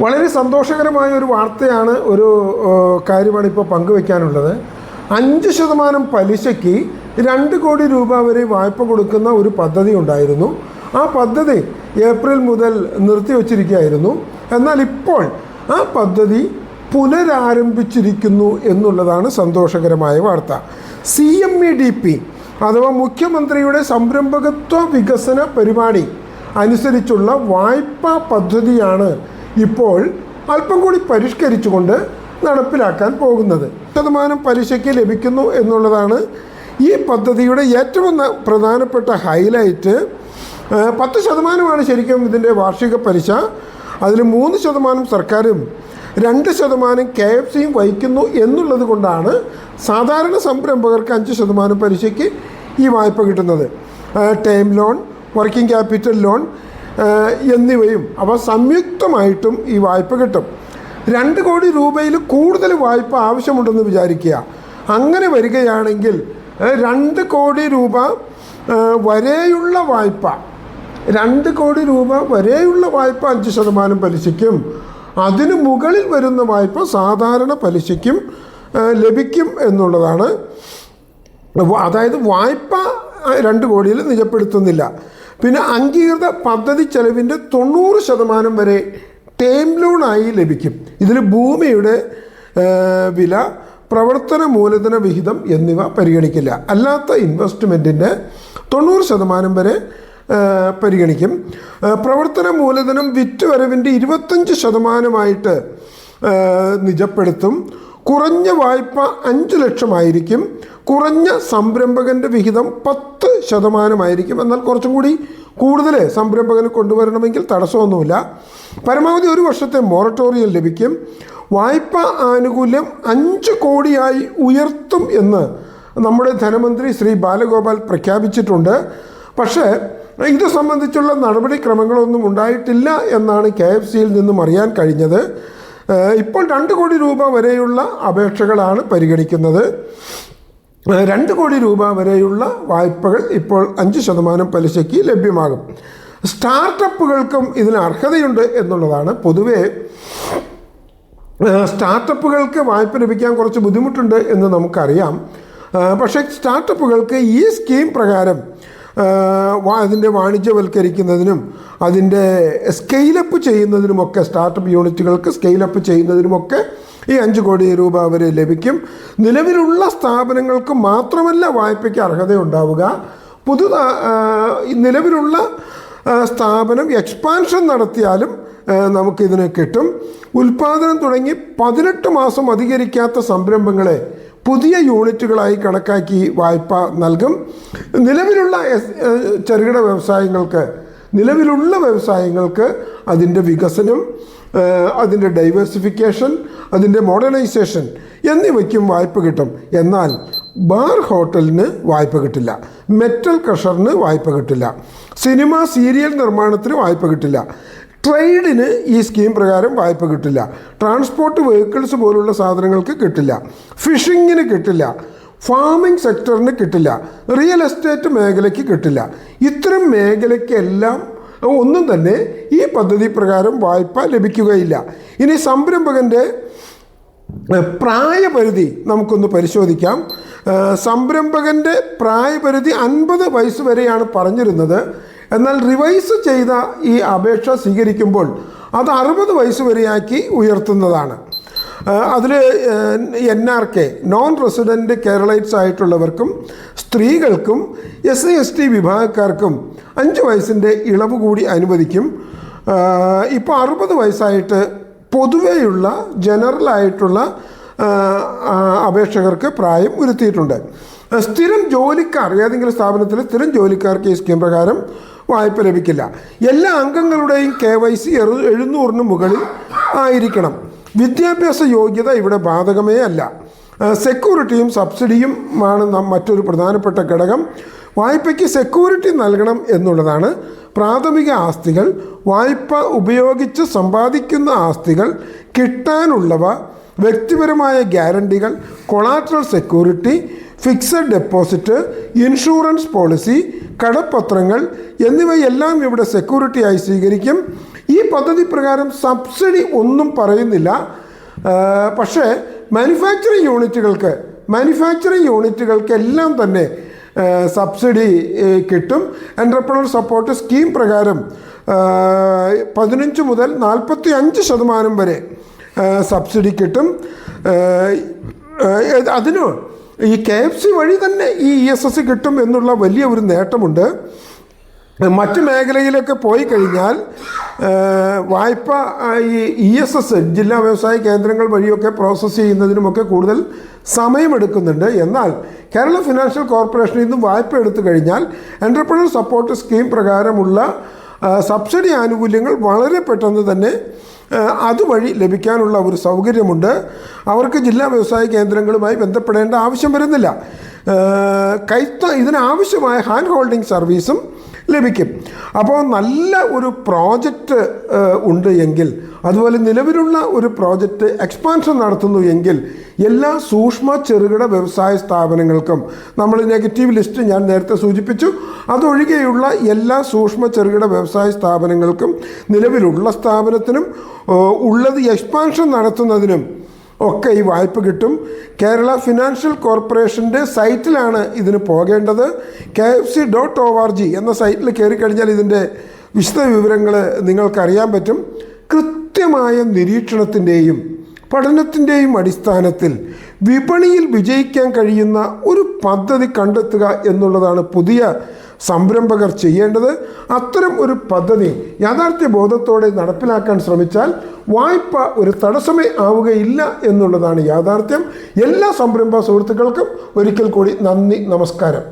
വളരെ സന്തോഷകരമായ ഒരു വാർത്തയാണ് ഒരു കാര്യമാണ് ഇപ്പോൾ പങ്കുവയ്ക്കാനുള്ളത് അഞ്ച് ശതമാനം പലിശയ്ക്ക് രണ്ട് കോടി രൂപ വരെ വായ്പ കൊടുക്കുന്ന ഒരു പദ്ധതി ഉണ്ടായിരുന്നു. ആ പദ്ധതി ഏപ്രിൽ മുതൽ നിർത്തിവച്ചിരിക്കുകയായിരുന്നു എന്നാൽ ഇപ്പോൾ ആ പദ്ധതി പുനരാരംഭിച്ചിരിക്കുന്നു എന്നുള്ളതാണ് സന്തോഷകരമായ വാർത്ത. C M E D P അഥവാ മുഖ്യമന്ത്രിയുടെ സംരംഭകത്വ വികസന പരിപാടി അനുസരിച്ചുള്ള വായ്പാ പദ്ധതിയാണ് ഇപ്പോൾ അല്പം കൂടി പരിഷ്കരിച്ചുകൊണ്ട് നടപ്പിലാക്കാൻ പോകുന്നത്. ശതമാനം പലിശയ്ക്ക് ലഭിക്കുന്നു എന്നുള്ളതാണ് ഈ പദ്ധതിയുടെ ഏറ്റവും പ്രധാനപ്പെട്ട ഹൈലൈറ്റ് പത്ത് ശതമാനമാണ് ശരിക്കും ഇതിന്റെ വാർഷിക പലിശ. അതിൽ മൂന്ന് ശതമാനം സർക്കാരും രണ്ട് ശതമാനം കെ എഫ് സിയും വഹിക്കുന്നു എന്നുള്ളത് കൊണ്ടാണ് സാധാരണ സംരംഭകർക്ക് അഞ്ച് ശതമാനം പലിശയ്ക്ക് ഈ വായ്പ കിട്ടുന്നത്. Term loan working capital loan എന്നിവയും അവ സംയുക്തമായിട്ടും ഈ വായ്പ കിട്ടും. രണ്ട് കോടി രൂപയിൽ കൂടുതൽ വായ്പ ആവശ്യമുണ്ടെന്ന് വിചാരിക്കുക. അങ്ങനെ വരികയാണെങ്കിൽ രണ്ട് കോടി രൂപ വരെയുള്ള വായ്പ രണ്ട് കോടി രൂപ വരെയുള്ള വായ്പ അഞ്ച് ശതമാനം പലിശയ്ക്കും അതിന് മുകളിൽ വരുന്ന വായ്പ സാധാരണ പലിശയ്ക്കും ലഭിക്കും എന്നുള്ളതാണ്. അതായത് വായ്പ രണ്ട് കോടിയിൽ നിജപ്പെടുത്തുന്നില്ല. പിന്നെ അംഗീകൃത പദ്ധതി ചെലവിന്റെ തൊണ്ണൂറ് ശതമാനം വരെ ടേം ലോണായി ലഭിക്കും. ഇതിൽ ഭൂമിയുടെ വില പ്രവർത്തന മൂലധന വിഹിതം എന്നിവ പരിഗണിക്കില്ല. അല്ലാത്ത ഇൻവെസ്റ്റ്മെന്റിന്റെ തൊണ്ണൂറ് ശതമാനം വരെ പരിഗണിക്കും. പ്രവർത്തന മൂലധനം വിറ്റുവരവിന്റെ ഇരുപത്തഞ്ച് ശതമാനമായിട്ട് നിജപ്പെടുത്തും. കുറഞ്ഞ വായ്പ അഞ്ച് ലക്ഷമായിരിക്കും. കുറഞ്ഞ സംരംഭകന്റെ വിഹിതം പത്ത് ശതമാനമായിരിക്കും. എന്നാൽ കുറച്ചും കൂടി കൂടുതൽ സംരംഭകന് കൊണ്ടുവരണമെങ്കിൽ തടസ്സമൊന്നുമില്ല. പരമാവധി ഒരു വർഷത്തെ മൊറട്ടോറിയം ലഭിക്കും. വായ്പ ആനുകൂല്യം അഞ്ച് കോടിയായി ഉയർത്തും എന്ന് നമ്മുടെ ധനമന്ത്രി ശ്രീ ബാലഗോപാൽ പ്രഖ്യാപിച്ചിട്ടുണ്ട്. പക്ഷേ ഇത് സംബന്ധിച്ചുള്ള നടപടിക്രമങ്ങളൊന്നും ഉണ്ടായിട്ടില്ല എന്നാണ് കെ എഫ് സിയിൽ നിന്നും അറിയാൻ കഴിഞ്ഞത്. ഇപ്പോൾ രണ്ട് കോടി രൂപ വരെയുള്ള അപേക്ഷകളാണ് പരിഗണിക്കുന്നത്. രണ്ട് കോടി രൂപ വരെയുള്ള വായ്പകൾ ഇപ്പോൾ അഞ്ച് ശതമാനം പലിശയ്ക്ക് ലഭ്യമാകും. സ്റ്റാർട്ടപ്പുകൾക്കും ഇതിന് അർഹതയുണ്ട് എന്നുള്ളതാണ്. പൊതുവേ സ്റ്റാർട്ടപ്പുകൾക്ക് വായ്പ ലഭിക്കാൻ കുറച്ച് ബുദ്ധിമുട്ടുണ്ട് എന്ന് നമുക്കറിയാം. പക്ഷേ സ്റ്റാർട്ടപ്പുകൾക്ക് ഈ സ്കീം പ്രകാരം അതിന്റെ വാണിജ്യവൽക്കരിക്കുന്നതിനും അതിന്റെ സ്കെയിലപ്പ് ചെയ്യുന്നതിനുമൊക്കെ സ്റ്റാർട്ടപ്പ് യൂണിറ്റുകൾക്ക് സ്കെയിലപ്പ് ചെയ്യുന്നതിനുമൊക്കെ ഈ അഞ്ച് കോടി രൂപ വരെ ലഭിക്കും. നിലവിലുള്ള സ്ഥാപനങ്ങൾക്ക് മാത്രമല്ല വായ്പയ്ക്ക് അർഹതയുണ്ടാവുക. പുതു നിലവിലുള്ള സ്ഥാപനം എക്സ്പാൻഷൻ നടത്തിയാലും നമുക്കിതിനെ കിട്ടും. ഉൽപാദനം തുടങ്ങി പതിനെട്ട് മാസം അധികരിക്കാത്ത സംരംഭങ്ങളെ പുതിയ യൂണിറ്റുകളായി കണക്കാക്കി വായ്പ നൽകും. നിലവിലുള്ള ചെറുകിട വ്യവസായങ്ങൾക്ക് നിലവിലുള്ള വ്യവസായങ്ങൾക്ക് അതിന്റെ വികസനം അതിന്റെ ഡൈവേഴ്സിഫിക്കേഷൻ അതിന്റെ മോഡേണൈസേഷൻ എന്നിവയ്ക്കും വായ്പ കിട്ടും. എന്നാൽ ബാർ ഹോട്ടലിന് വായ്പ കിട്ടില്ല. മെറ്റൽ ക്രഷറിന് വായ്പ കിട്ടില്ല. സിനിമ സീരിയൽ നിർമ്മാണത്തിന് വായ്പ കിട്ടില്ല. ട്രേഡിന് ഈ സ്കീം പ്രകാരം വായ്പ കിട്ടില്ല. ട്രാൻസ്പോർട്ട് വെഹിക്കിൾസ് പോലുള്ള സാധനങ്ങൾക്ക് കിട്ടില്ല. ഫിഷിങ്ങിന് കിട്ടില്ല. ഫാമിംഗ് സെക്ടറിന് കിട്ടില്ല. റിയൽ എസ്റ്റേറ്റ് മേഖലയ്ക്ക് കിട്ടില്ല. ഇത്തരം മേഖലയ്ക്കെല്ലാം ഒന്നും തന്നെ ഈ പദ്ധതി പ്രകാരം വായ്പ ലഭിക്കുകയില്ല. ഇനി സംരംഭകന്റെ പ്രായപരിധി നമുക്കൊന്ന് പരിശോധിക്കാം. സംരംഭകന്റെ പ്രായപരിധി അൻപത് വയസ്സ് വരെയാണ് പറഞ്ഞിരുന്നത്. എന്നാൽ റിവൈസ് ചെയ്ത ഈ അപേക്ഷ സ്വീകരിക്കുമ്പോൾ അത് അറുപത് വയസ്സ് വരെയാക്കി ഉയർത്തുന്നതാണ്. അതിൽ N R K non resident Keralites ആയിട്ടുള്ളവർക്കും സ്ത്രീകൾക്കും എസ് സി എസ് ടി വിഭാഗക്കാർക്കും അഞ്ച് വയസ്സിന്റെ ഇളവ് കൂടി അനുവദിക്കും. ഇപ്പോൾ അറുപത് വയസ്സായിട്ട് പൊതുവെയുള്ള ജനറലായിട്ടുള്ള അപേക്ഷകർക്ക് പ്രായം ഉരുത്തിയിട്ടുണ്ട് സ്ഥിരം ജോലിക്കാർ ഏതെങ്കിലും സ്ഥാപനത്തിൽ സ്ഥിരം ജോലിക്കാർക്ക് ഈ സ്കീം പ്രകാരം വായ്പ ലഭിക്കില്ല. എല്ലാ അംഗങ്ങളുടെയും കെ വൈ സി എഴുന്നൂറിന് മുകളിൽ ആയിരിക്കണം. വിദ്യാഭ്യാസ യോഗ്യത ഇവിടെ ബാധകമേ അല്ല. സെക്യൂരിറ്റിയും സബ്സിഡിയും ആണ് നാം മറ്റൊരു പ്രധാനപ്പെട്ട ഘടകം. വായ്പയ്ക്ക് സെക്യൂരിറ്റി നൽകണം എന്നുള്ളതാണ് പ്രാഥമിക ആസ്തികൾ. വായ്പ ഉപയോഗിച്ച് സമ്പാദിക്കുന്ന ആസ്തികൾ കിട്ടാനുള്ളവ വ്യക്തിപരമായ ഗ്യാരണ്ടികൾ collateral security fixed deposit insurance policy കടപ്പത്രങ്ങൾ എന്നിവയെല്ലാം ഇവിടെ സെക്യൂരിറ്റിയായി സ്വീകരിക്കും. ഈ പദ്ധതി പ്രകാരം സബ്സിഡി ഒന്നും പറയുന്നില്ല. പക്ഷേ മാനുഫാക്ചറിങ് യൂണിറ്റുകൾക്ക് മാനുഫാക്ചറിങ് യൂണിറ്റുകൾക്കെല്ലാം തന്നെ സബ്സിഡി കിട്ടും. എന്റർപ്രണർ സപ്പോർട്ട് സ്കീം പ്രകാരം പതിനഞ്ച് മുതൽ നാൽപ്പത്തി അഞ്ച് ശതമാനം വരെ സബ്സിഡി കിട്ടും. അതിന് ഈ കെ എഫ് സി വഴി തന്നെ ഈ ഇ എസ് എസ് കിട്ടും എന്നുള്ള വലിയ ഒരു നേട്ടമുണ്ട്. മറ്റ് മേഖലയിലൊക്കെ പോയി കഴിഞ്ഞാൽ വായ്പ ഈ ഇ എസ് എസ് ജില്ലാ വ്യവസായ കേന്ദ്രങ്ങൾ വഴിയൊക്കെ പ്രോസസ്സ് ചെയ്യുന്നതിനുമൊക്കെ കൂടുതൽ സമയമെടുക്കുന്നുണ്ട്. എന്നാൽ കേരള ഫിനാൻഷ്യൽ കോർപ്പറേഷനിൽ നിന്നും വായ്പ എടുത്തു കഴിഞ്ഞാൽ എന്റർപ്രണർ സപ്പോർട്ട് സ്കീം പ്രകാരമുള്ള സബ്സിഡി ആനുകൂല്യങ്ങൾ വളരെ പെട്ടെന്ന് തന്നെ അതുവഴി ലഭിക്കാനുള്ള ഒരു സൗകര്യമുണ്ട്. അവർക്ക് ജില്ലാ വ്യവസായ കേന്ദ്രങ്ങളുമായി ബന്ധപ്പെടേണ്ട ആവശ്യം വരുന്നില്ല. കൈത്ത ഇതിനാവശ്യമായ ഹാൻഡ് ഹോൾഡിംഗ് സർവീസും ലഭിക്കും. അപ്പോൾ നല്ല ഒരു പ്രോജക്റ്റ് ഉണ്ട് എങ്കിൽ അതുപോലെ നിലവിലുള്ള ഒരു പ്രോജക്റ്റ് എക്സ്പാൻഷൻ നടത്തുന്നു എങ്കിൽ എല്ലാ സൂക്ഷ്മ ചെറുകിട വ്യവസായ സ്ഥാപനങ്ങൾക്കും നമ്മൾ നെഗറ്റീവ് ലിസ്റ്റ് ഞാൻ നേരത്തെ സൂചിപ്പിച്ചു. അതൊഴികെയുള്ള എല്ലാ സൂക്ഷ്മ ചെറുകിട വ്യവസായ സ്ഥാപനങ്ങൾക്കും നിലവിലുള്ള സ്ഥാപനത്തിനും ഉള്ളത് എക്സ്പാൻഷൻ നടത്തുന്നതിനും ഒക്കെ ഈ വായ്പ കിട്ടും. കേരള ഫിനാൻഷ്യൽ കോർപ്പറേഷന്റെ സൈറ്റിലാണ് ഇതിന് പോകേണ്ടത്. K F C dot O R G എന്ന സൈറ്റിൽ കയറി കഴിഞ്ഞാൽ ഇതിന്റെ വിശദ വിവരങ്ങൾ നിങ്ങൾക്കറിയാൻ പറ്റും. കൃത്യമായ നിരീക്ഷണത്തിന്റെയും പഠനത്തിന്റെയും അടിസ്ഥാനത്തിൽ വിപണിയിൽ വിജയിക്കാൻ കഴിയുന്ന ഒരു പദ്ധതി കണ്ടെത്തുക എന്നുള്ളതാണ് പുതിയ സംരംഭകർ ചെയ്യേണ്ടത് അത്തരം ഒരു പദ്ധതി യാഥാർത്ഥ്യ ബോധത്തോടെ നടപ്പിലാക്കാൻ ശ്രമിച്ചാൽ വായ്പ ഒരു തടസ്സമേ ആവുകയില്ല എന്നുള്ളതാണ് യാഥാർത്ഥ്യം. എല്ലാ സംരംഭ സുഹൃത്തുക്കൾക്കും ഒരിക്കൽ കൂടി നന്ദി നമസ്കാരം.